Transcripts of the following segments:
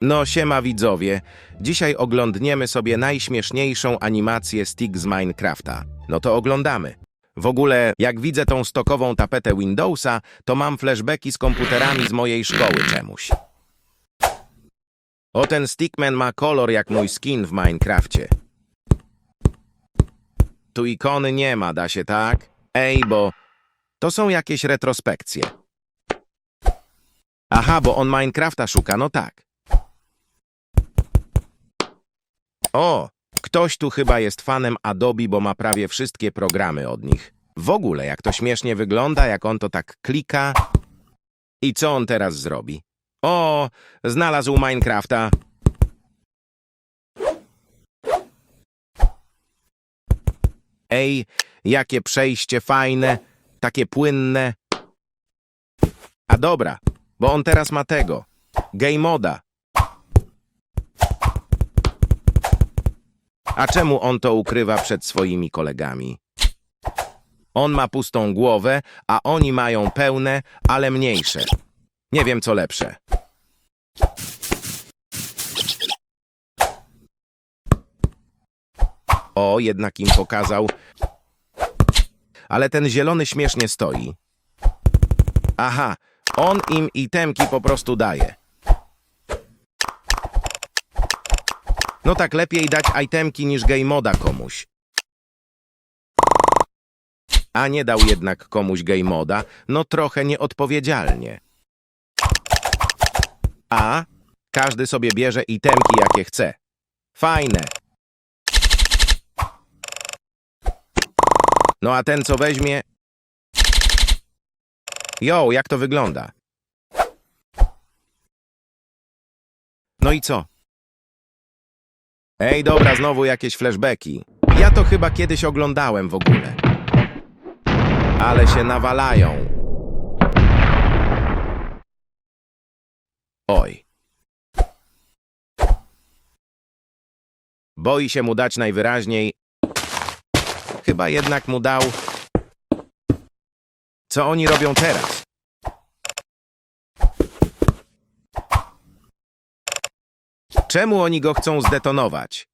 No siema widzowie, dzisiaj oglądniemy sobie najśmieszniejszą animację stick z Minecrafta. No to oglądamy. W ogóle, jak widzę tą stokową tapetę Windowsa, to mam flashbacki z komputerami z mojej szkoły czemuś. O ten stickman ma kolor jak mój skin w Minecrafcie. Tu ikony nie ma, da się tak? Ej, bo to są jakieś retrospekcje. Aha, bo on Minecrafta szuka, no tak. O, ktoś tu chyba jest fanem Adobe, bo ma prawie wszystkie programy od nich. W ogóle, jak to śmiesznie wygląda, jak on to tak klika. I co on teraz zrobi? O, znalazł Minecrafta. Ej, jakie przejście fajne, takie płynne. A dobra, bo on teraz ma tego. Game moda. A czemu on to ukrywa przed swoimi kolegami? On ma pustą głowę, a oni mają pełne, ale mniejsze. Nie wiem, co lepsze. O, jednak im pokazał. Ale ten zielony śmiesznie stoi. Aha, on im itemki po prostu daje. No tak lepiej dać itemki niż game moda komuś. A nie dał jednak komuś game moda, no trochę nieodpowiedzialnie. A każdy sobie bierze itemki jakie chce. Fajne. No a ten co weźmie... Jo, jak to wygląda? No i co? Ej, dobra, znowu jakieś flashbacki. Ja to chyba kiedyś oglądałem w ogóle. Ale się nawalają. Oj. Boi się mu dać najwyraźniej. Chyba jednak mu dał. Co oni robią teraz? Czemu oni go chcą zdetonować?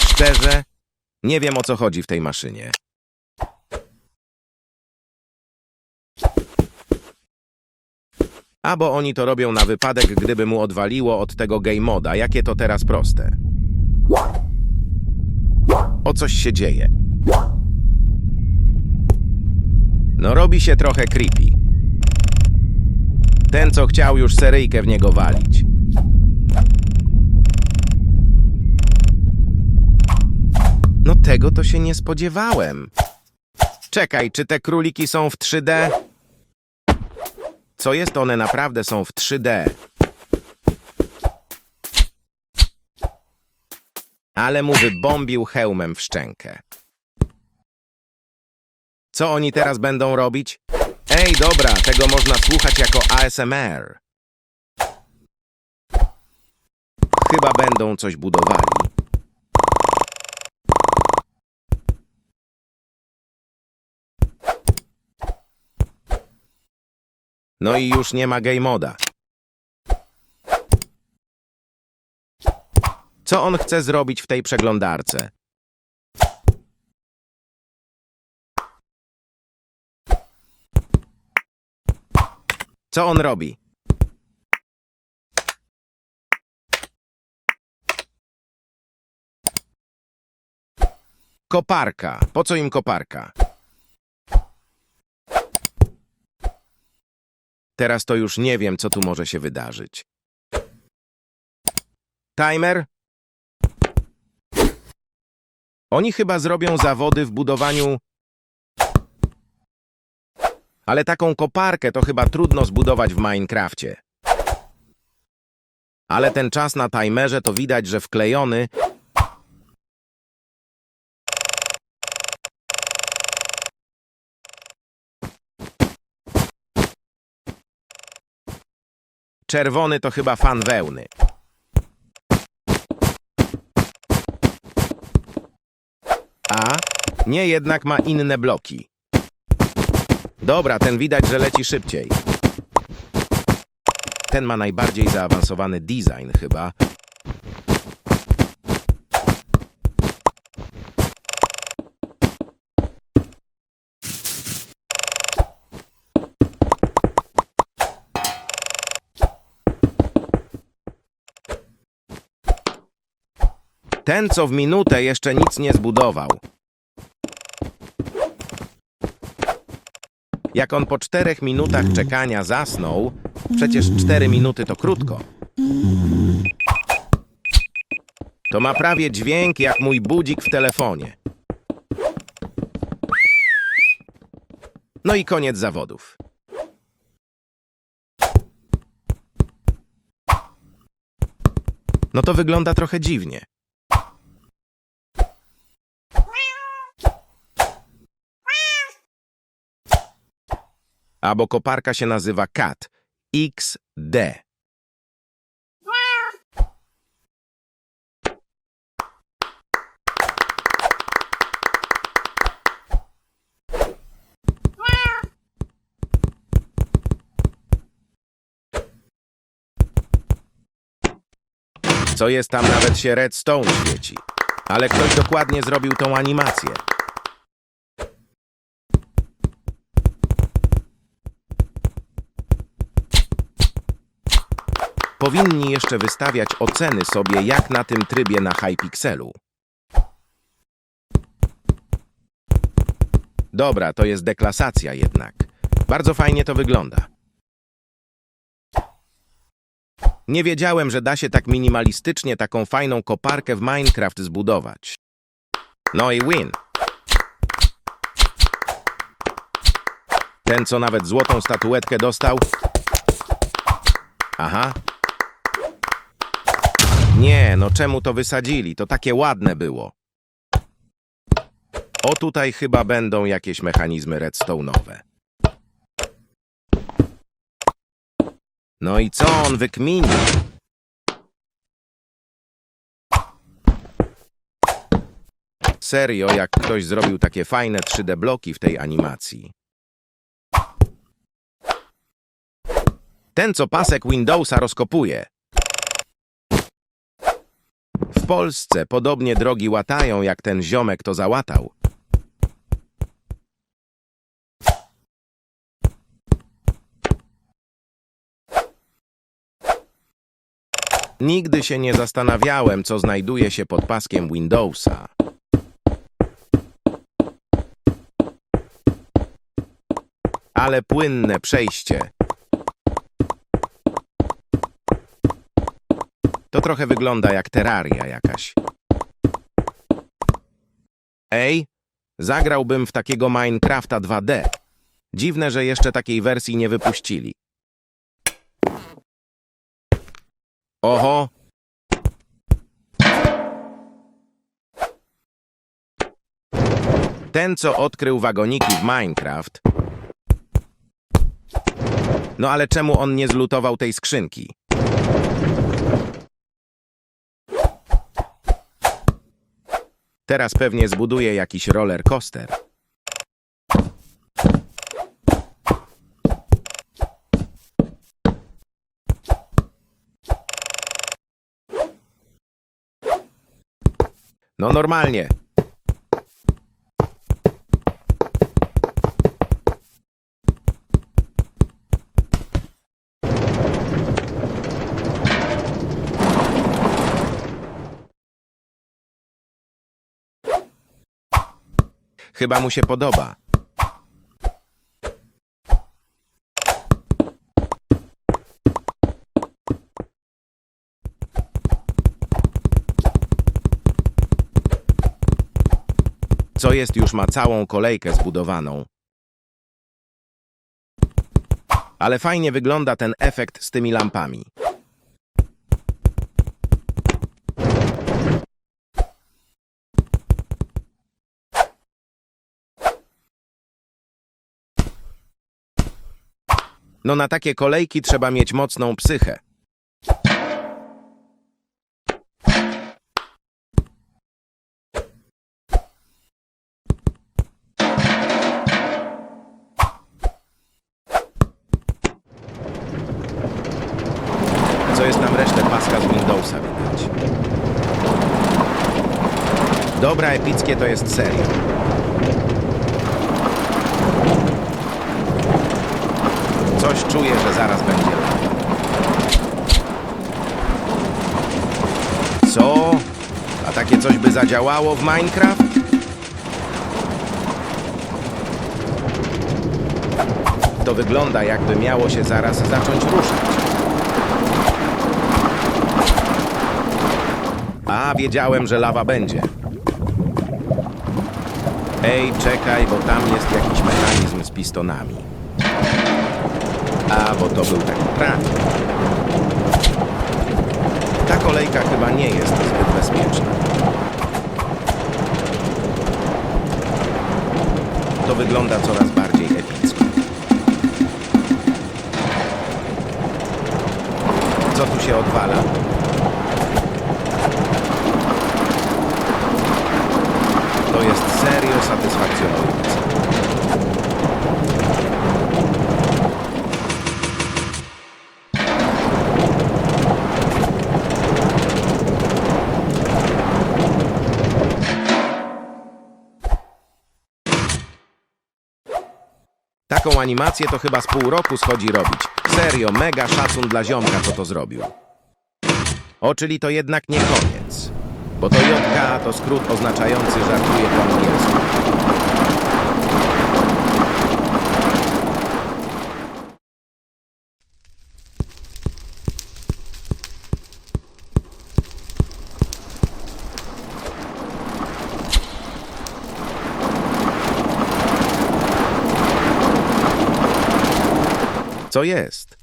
Szczerze, nie wiem o co chodzi w tej maszynie. Albo oni to robią na wypadek, gdyby mu odwaliło od tego game moda. Jakie to teraz proste. O coś się dzieje. No robi się trochę creepy. Ten, co chciał już seryjkę w niego walić. No tego to się nie spodziewałem. Czekaj, czy te króliki są w 3D? Co jest, one naprawdę są w 3D. Ale mu wybombił hełmem w szczękę. Co oni teraz będą robić? Ej, dobra, tego można słuchać jako ASMR. Chyba będą coś budowali. No i już nie ma game moda. Co on chce zrobić w tej przeglądarce? Co on robi? Koparka. Po co im koparka? Teraz to już nie wiem, co tu może się wydarzyć. Timer? Oni chyba zrobią zawody w budowaniu. Ale taką koparkę to chyba trudno zbudować w Minecrafcie. Ale ten czas na timerze to widać, że wklejony. Czerwony to chyba fan wełny. A nie jednak ma inne bloki. Dobra, ten widać, że leci szybciej. Ten ma najbardziej zaawansowany design chyba. Ten, co w minutę jeszcze nic nie zbudował. Jak on po czterech minutach czekania zasnął, przecież cztery minuty to krótko. To ma prawie dźwięk jak mój budzik w telefonie. No i koniec zawodów. No to wygląda trochę dziwnie. A bo koparka się nazywa CAT XD. Co jest tam nawet się redstone świeci. Ale ktoś dokładnie zrobił tą animację. Powinni jeszcze wystawiać oceny sobie jak na tym trybie na Hypixelu. Dobra, to jest deklasacja jednak. Bardzo fajnie to wygląda. Nie wiedziałem, że da się tak minimalistycznie taką fajną koparkę w Minecraft zbudować. No i win. Ten, co nawet złotą statuetkę dostał. Aha. Nie, no czemu to wysadzili? To takie ładne było. O tutaj chyba będą jakieś mechanizmy redstone'owe. No i co on wykminił? Serio, jak ktoś zrobił takie fajne 3D bloki w tej animacji. Ten, co pasek Windowsa rozkopuje. Polsce podobnie drogi łatają, jak ten ziomek to załatał. Nigdy się nie zastanawiałem, co znajduje się pod paskiem Windowsa. Ale płynne przejście. To trochę wygląda jak terraria jakaś. Ej, zagrałbym w takiego Minecrafta 2D. Dziwne, że jeszcze takiej wersji nie wypuścili. Oho! Ten, co odkrył wagoniki w Minecraft. No ale czemu on nie zlutował tej skrzynki? Teraz pewnie zbuduje jakiś roller coaster. No normalnie. Chyba mu się podoba. Co jest już ma całą kolejkę zbudowaną. Ale fajnie wygląda ten efekt z tymi lampami. No na takie kolejki trzeba mieć mocną psychę. z Windowsa widać. Dobra, epickie to jest serio. Coś czuję, że zaraz będzie. Co? A takie coś by zadziałało w Minecraft? To wygląda jakby miało się zaraz zacząć ruszać. A, wiedziałem, że lawa będzie. Ej, czekaj, bo tam jest jakiś mechanizm z pistonami. A, bo to był taki kran. Ta kolejka chyba nie jest zbyt bezpieczna. To wygląda coraz bardziej epicko. Co tu się odwala? To jest serio satysfakcjonujące. Taką animację to chyba z pół roku schodzi robić. Serio, mega szacun dla ziomka, co to zrobił. O, czyli to jednak nie koniec. Bo to JK to skrót oznaczający żartuje po angielsku. Co jest?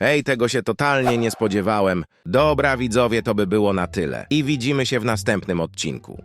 Ej, tego się totalnie nie spodziewałem. Dobra, widzowie, to by było na tyle. I widzimy się w następnym odcinku.